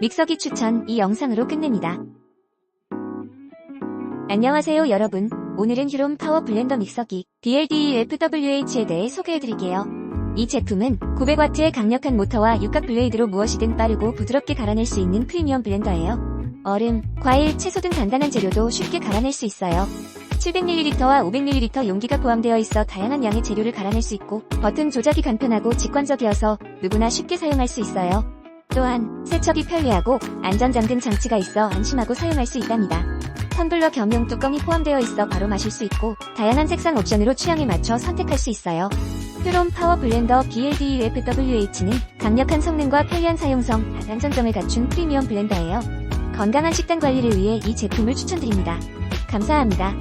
믹서기 추천 이 영상으로 끝냅니다. 안녕하세요 여러분. 오늘은 휴롬 파워 블렌더 믹서기 BLDE-FWH에 대해 소개해드릴게요. 이 제품은 900W의 강력한 모터와 육각 블레이드로 무엇이든 빠르고 부드럽게 갈아낼 수 있는 프리미엄 블렌더예요. 얼음, 과일, 채소 등 간단한 재료도 쉽게 갈아낼 수 있어요. 700ml와 500ml 용기가 포함되어 있어 다양한 양의 재료를 갈아낼 수 있고 버튼 조작이 간편하고 직관적이어서 누구나 쉽게 사용할 수 있어요. 또한 세척이 편리하고 안전잠금 장치가 있어 안심하고 사용할 수 있답니다. 텀블러 겸용 뚜껑이 포함되어 있어 바로 마실 수 있고 다양한 색상 옵션으로 취향에 맞춰 선택할 수 있어요. 휴롬 파워 블렌더 BLDUFWH는 강력한 성능과 편리한 사용성, 안전점을 갖춘 프리미엄 블렌더예요. 건강한 식단 관리를 위해 이 제품을 추천드립니다. 감사합니다.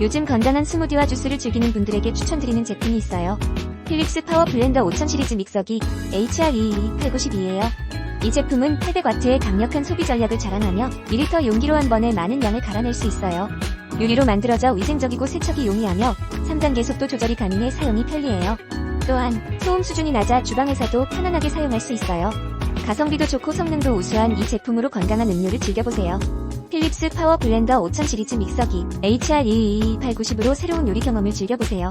요즘 건강한 스무디와 주스를 즐기는 분들에게 추천드리는 제품이 있어요. 필립스 파워 블렌더 5000 시리즈 믹서기 HR222-892예요. 이 제품은 800W의 강력한 소비 전략을 자랑하며 2리터 용기로 한 번에 많은 양을 갈아낼 수 있어요. 유리로 만들어져 위생적이고 세척이 용이하며 3단계 속도 조절이 가능해 사용이 편리해요. 또한 소음 수준이 낮아 주방에서도 편안하게 사용할 수 있어요. 가성비도 좋고 성능도 우수한 이 제품으로 건강한 음료를 즐겨보세요. 필립스 파워 블렌더 5000 시리즈 믹서기 HR222-890으로 새로운 요리 경험을 즐겨보세요.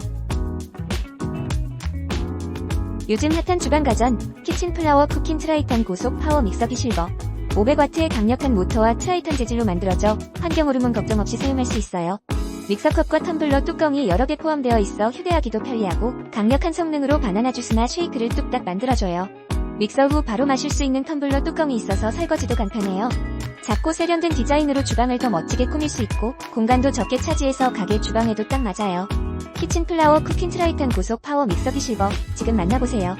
요즘 핫한 주방 가전 키친 플라워 쿠킹 트라이탄 고속 파워 믹서기 실버 500W의 강력한 모터와 트라이탄 재질로 만들어져 환경 호르몬 걱정 없이 사용할 수 있어요. 믹서컵과 텀블러 뚜껑이 여러 개 포함되어 있어 휴대하기도 편리하고 강력한 성능으로 바나나 주스나 쉐이크를 뚝딱 만들어줘요. 믹서 후 바로 마실 수 있는 텀블러 뚜껑이 있어서 설거지도 간편해요. 작고 세련된 디자인으로 주방을 더 멋지게 꾸밀 수 있고 공간도 적게 차지해서 가게 주방에도 딱 맞아요. 키친 플라워 쿠킹 트라이탄 고속 파워 믹서기 실버 지금 만나보세요.